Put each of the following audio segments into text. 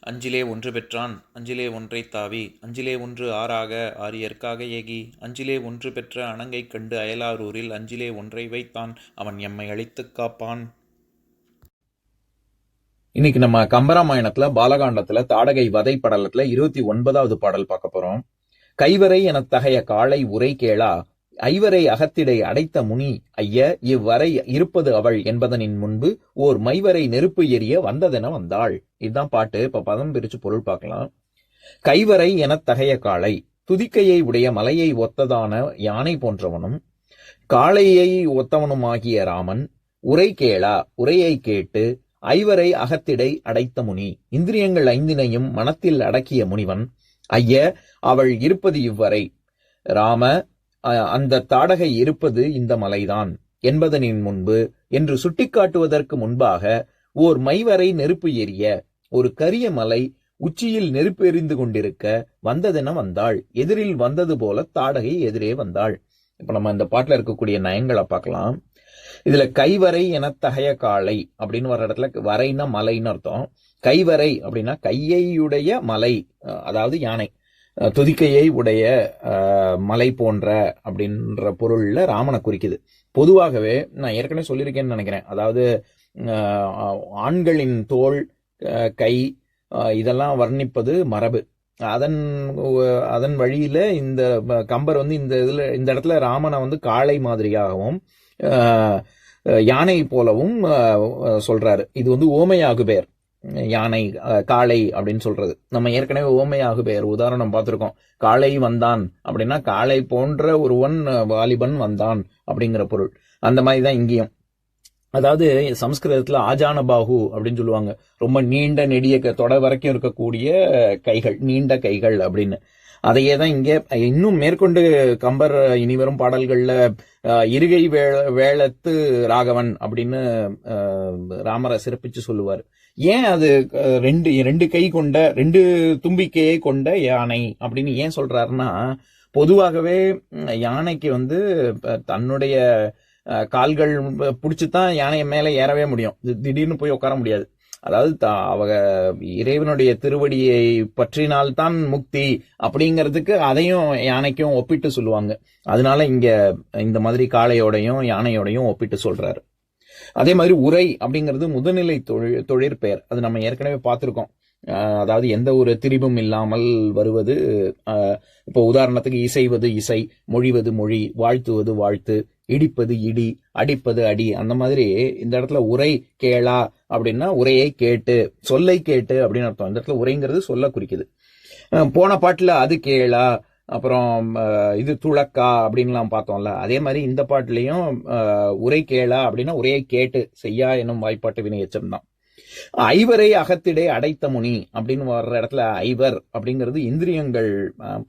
அஞ்சிலே ஒன்று பெற்றான் அஞ்சிலே ஒன்றை தாவி அஞ்சிலே ஒன்று ஆறாக ஆரியற்காக ஏகி அஞ்சிலே ஒன்று பெற்ற அணங்கை கண்டு அயலாரூரில் அஞ்சிலே ஒன்றை வைத்தான் அவன் எம்மை அழித்துக் காப்பான். இன்னைக்கு நம்ம கம்பராமாயணத்துல பாலகாண்டத்துல தாடகை வதை படலத்துல இருபத்தி ஒன்பதாவது பாடல் பார்க்க போறோம். கைவரை எனத் தகைய காளை உரை கேளா ஐவரை அகத்திடை அடைத்த முனி ஐய இவ்வரை இருப்பது அவள் என்பதனின் முன்பு ஓர் மைவரை நெருப்பு எரிய வந்ததென வந்தாள். இதுதான் பாட்டு. இப்ப பதம் பிரிச்சு பொருள் பார்க்கலாம். கைவரை எனத் தகைய காளை துதிக்கையை உடைய மலையை ஒத்ததான யானை போன்றவனும் காளையை ஒத்தவனுமாகிய ராமன் உரை கேளா உரையை கேட்டு ஐவரை அகத்திடை அடைத்த முனி இந்திரியங்கள் ஐந்தினையும் மனத்தில் அடக்கிய முனிவன் ஐய அவள் இருப்பது இவ்வரை. ராம அந்த தாடகை இருப்பது இந்த மலைதான் என்பதனின் முன்பு என்று சுட்டிக்காட்டுவதற்கு முன்பாக ஓர் மைவரை நெருப்பு எரிய ஒரு கரிய மலை உச்சியில் நெருப்பு எரிந்து கொண்டிருக்க வந்ததென வந்தாள். எதிரில் வந்தது போல தாடகை எதிரே வந்தாள். இப்ப நம்ம இந்த பாட்டுல இருக்கக்கூடிய நயங்களை பார்க்கலாம். இதுல கைவரை என தகைய காளை அப்படின்னு வர இடத்துல வரைனா மலைன்னு அர்த்தம். கைவரை அப்படின்னா கையையுடைய மலை அதாவது யானை. துதிக்கையை உடைய மலை போன்ற அப்படின்ற பொருளில் ராமனை குறிக்குது. பொதுவாகவே நான் ஏற்கனவே சொல்லியிருக்கேன்னு நினைக்கிறேன். அதாவது ஆண்களின் தோள் கை இதெல்லாம் வர்ணிப்பது மரபு. அதன் அதன் வழியில் இந்த கம்பர் வந்து இந்த இதில் இந்த இடத்துல ராமனை வந்து காளை மாதிரியாகவும் யானை போலவும் சொல்கிறாரு சொல்றாரு. இது வந்து ஓமையாகு பேர் யானை காளை அப்படின்னு சொல்றது. நம்ம ஏற்கனவே ஓமையாக பெயர் உதாரணம் பார்த்துருக்கோம். காளை வந்தான் அப்படின்னா காளை போன்ற ஒருவன் வாலிபன் வந்தான் அப்படிங்கிற பொருள். அந்த மாதிரி தான் இங்கேயும். அதாவது சம்ஸ்கிருதத்தில் ஆஜான பாகு அப்படின்னு சொல்லுவாங்க. ரொம்ப நீண்ட நெடிய க- வரைக்கும் இருக்கக்கூடிய கைகள் நீண்ட கைகள் அப்படின்னு. அதையே தான் இங்கே இன்னும் மேற்கொண்டு கம்பர் இனிவரும் பாடல்கள்ல இருகை வேள வேளத்து ராகவன் அப்படின்னு ராமரை சிறப்பிச்சு சொல்லுவார். ஏன் அது ரெண்டு ரெண்டு கை கொண்ட ரெண்டு தும்பிக்கையை கொண்ட யானை அப்படின்னு ஏன் சொல்றாருன்னா பொதுவாகவே யானைக்கு வந்து தன்னுடைய கால்கள் பிடிச்சி தான் யானையை மேலே ஏறவே முடியும். திடீர்னு போய் உட்கார முடியாது. அதாவது அவங்க இறைவனுடைய திருவடியை பற்றினால்தான் முக்தி அப்படிங்கிறதுக்கு அதையும் யானைக்கும் ஒப்பிட்டு சொல்லுவாங்க. அதனால இங்க இந்த மாதிரி காளையோடையும் யானையோடையும் ஒப்பிட்டு சொல்றாரு. அதே மாதிரி உரை அப்படிங்கிறது முதுநிலை தொழில் தொழிற்பெயர் அது நம்ம ஏற்கனவே பார்த்துருக்கோம். அதாவது எந்த ஒரு திரிபும் இல்லாமல் வருவது இப்போ உதாரணத்துக்கு இசைவது இசை மொழிவது மொழி வாழ்த்துவது வாழ்த்து இடிப்பது இடி அடிப்பது அடி அந்த மாதிரி இந்த இடத்துல உரை கேளா அப்படின்னா உரையை கேட்டு சொல்லை கேட்டு அப்படின்னு அர்த்தம். இந்த இடத்துல உரைங்கிறது சொல்ல குறிக்குது. போன பாட்டில் அது கேளா அப்புறம் இது துளக்கா அப்படின்லாம் பார்த்தோம்ல. அதே மாதிரி இந்த பாட்டுலயும் உரை கேளா அப்படின்னா உரையை கேட்டு செய்யா என்னும் வாய்ப்பாட்டு வினை எச்சம் தான் ஐவரை அகத்திடை அடைத்த முனி அப்படின்னு வர்ற இடத்துல ஐவர் அப்படிங்கிறது இந்திரியங்கள்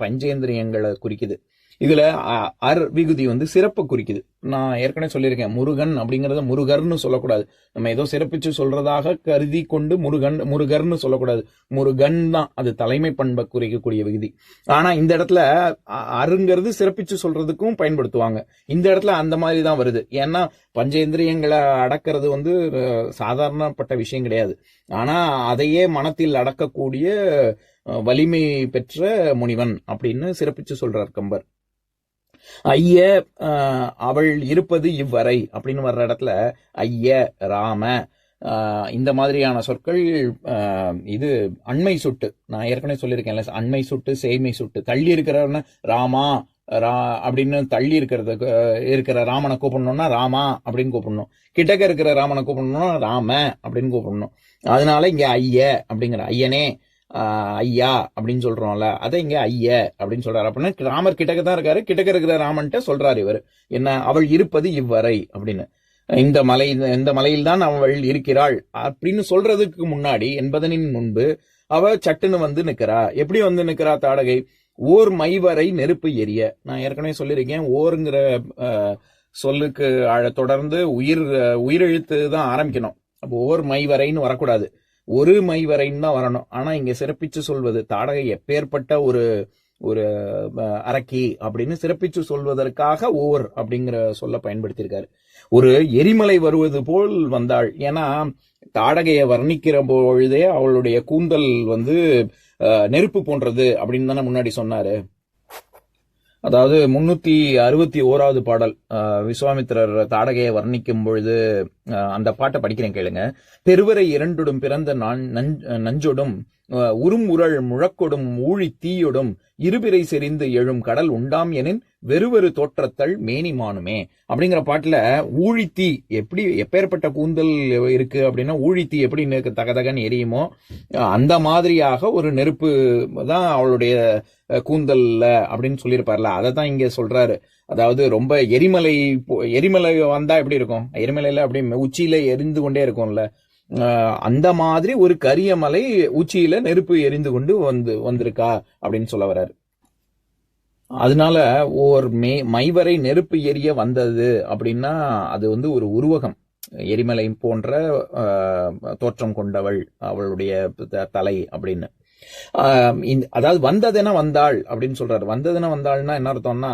பஞ்சேந்திரியங்களை குறிக்குது. இதுல அ- அர் விகுதி வந்து சிறப்பை குறிக்குது. நான் ஏற்கனவே சொல்லியிருக்கேன் முருகன் அப்படிங்கறத முருகர்னு சொல்லக்கூடாது. நம்ம ஏதோ சிறப்பிச்சு சொல்றதாக கருதி கொண்டு முருகன் முருகர்னு சொல்லக்கூடாது. முருகன் தான் அது தலைமை பண்பை குறிக்கக்கூடிய விகுதி. ஆனா இந்த இடத்துல அ- அருங்கிறது சிறப்பிச்சு சொல்றதுக்கும் பயன்படுத்துவாங்க. இந்த இடத்துல அந்த மாதிரி தான் வருது. ஏன்னா பஞ்சேந்திரியங்களை அடக்கிறது வந்து சாதாரணப்பட்ட விஷயம் கிடையாது. ஆனா அதையே மனத்தில் அடக்கக்கூடிய வலிமை பெற்ற முனிவன் அப்படின்னு சிறப்பிச்சு சொல்றார் கம்பர். ஐய அவள் இருப்பது இவ்வரை அப்படின்னு வர்ற இடத்துல ஐய ராம இந்த மாதிரியான சொற்கள் இது அண்மை சுட்டு. நான் ஏற்கனவே சொல்லியிருக்கேன்ல அண்மை சுட்டு சேமை சுட்டு. தள்ளி இருக்கிறவன ராமா ரா அப்படின்னு தள்ளி இருக்கிறது இருக்கிற ராமனை கூப்பிடணும்னா ராமா அப்படின்னு கூப்பிடணும். கிட்டக்க இருக்கிற ராமனை கூப்பிடணும்னா ராம அப்படின்னு கூப்பிடணும். அதனால இங்க ஐய அப்படிங்கிற ஐயனே ஐயா அப்படின்னு சொல்றோம்ல அதை இங்க ஐய அப்படின்னு சொல்றாரு. அப்படின்னா ராமர் கிட்டக்க தான் இருக்காரு. கிட்டக்க இருக்கிற ராமன்ட்ட சொல்றாரு இவர். என்ன அவள் இருப்பது இவ்வரை அப்படின்னு. இந்த மலை இந்த மலையில் தான் அவள் இருக்கிறாள் அப்படின்னு சொல்றதுக்கு முன்னாடி என்பதனின் முன்பு அவ சட்டுன்னு வந்து நிக்கிறா. எப்படி வந்து நிக்கிறா தாடகை? ஓர் மைவரை நெருப்பு எரிய. நான் ஏற்கனவே சொல்லியிருக்கேன் ஓருங்கிற சொல்லுக்கு அழ- தொடர்ந்து உயிர் உயிரெழுத்து தான் ஆரம்பிக்கணும். அப்போ ஒவ்வொரு மை வரைன்னு வரக்கூடாது. ஒரு மை வரைன்னு தான் வரணும். ஆனா இங்க சிறப்பிச்சு சொல்வது தாடகை எப்பேற்பட்ட ஒரு ஒரு அரக்கி அப்படின்னு சிறப்பிச்சு சொல்வதற்காக ஓவர் அப்படிங்கிற சொல்ல பயன்படுத்தியிருக்காரு. ஒரு எரிமலை வருவது போல் வந்தாள். ஏன்னா தாடகையை வர்ணிக்கிற பொழுதே அவளுடைய கூந்தல் வந்து நெருப்பு போன்றது அப்படின்னு தானே முன்னாடி சொன்னாரு. அதாவது முன்னூத்தி அறுபத்தி ஓராவது பாடல் விஸ்வாமித்திரர் தாடகையை வர்ணிக்கும் பொழுது அந்த பாட்டை படிக்கிறேன் கேளுங்க. பெருவரை இரண்டுடும் பிறந்த நான் நஞ்சொடும் உரும் உரள் முழக்கொடும் ஊழி தீயொடும் இருபிறை செறிந்து எழும் கடல் உண்டாம் எனின் வெறுவெறு தோற்றத்தள் மேனிமானுமே அப்படிங்கிற பாட்டுல ஊழித்தீ எப்படி எப்பேற்பட்ட கூந்தல் இருக்கு அப்படின்னா ஊழித்தீ எப்படி நெ- தகதகன்னு எரியுமோ அந்த மாதிரியாக ஒரு நெருப்பு தான் அவளுடைய கூந்தல்ல அப்படின்னு சொல்லியிருப்பார்ல. அதை தான் இங்க சொல்றாரு. அதாவது ரொம்ப எரிமலை போ- எரிமலை வந்தா எப்படி இருக்கும்? எரிமலையில அப்படியே உச்சியில எரிந்து கொண்டே இருக்கும்ல. அஹ், அந்த மாதிரி ஒரு கரிய மலை உச்சியில நெருப்பு எரிந்து கொண்டு வந்து வந்திருக்கா அப்படின்னு சொல்ல வர்றாரு. அதனால ஓர் மே மைவரை நெருப்பு எரிய வந்தது அப்படின்னா அது வந்து ஒரு உருவகம். எரிமலை போன்ற அஹ், தோற்றம் கொண்டவள் அவளுடைய தலை அப்படின்னு. அதாவது வந்ததென வந்தாள் அப்படின்னு சொல்றாரு. வந்ததென வந்தாள்னா என்ன அர்த்தம்னா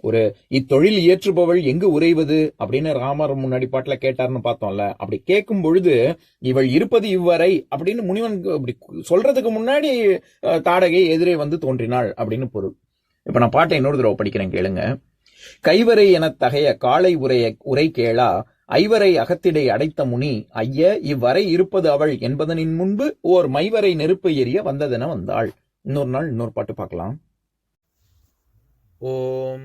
ஒரு இத்தொழில் இயற்றுபவள் எங்கு உறைவது அப்படின்னு ராமர் முன்னாடி பாட்டுல கேட்டார்னு பார்த்தோம்ல. அப்படி கேட்கும் பொழுது இவள் இருப்பது இவ்வரை அப்படின்னு முனிவன் அப்படி சொல்றதுக்கு முன்னாடி தாடகை எதிரே வந்து தோன்றினாள் அப்படின்னு பொருள். இப்ப நான் பாட்டை இன்னொரு தடவை படிக்கிறேன் கேளுங்க. கைவரை எனத் தகைய காளை உரைய உரை கேளா ஐவரை அகத்திடை அடைத்த முனி ஐய இவ்வரை இருப்பது அவள் என்பதனின் முன்பு ஓர் மைவரை நெருப்பு எரிய வந்ததென வந்தாள் இன்னொரு நாள் இன்னொரு பாட்டு பார்க்கலாம் ॐ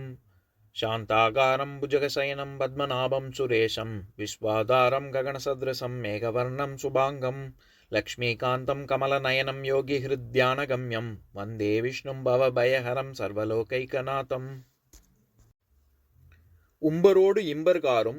शान्ताकारं भुजगशयनं पद्मनाभं सुरेशं विश्वाधारं गगनसदृशं मेघवर्णं शुभाङ्गं लक्ष्मीकान्तं कमलनयनं योगिहृद्यानगम्यं वन्दे विष्णुं भवभयहरं सर्वलोकैकनाथम् உம்பரோடு இம்பர்காரும்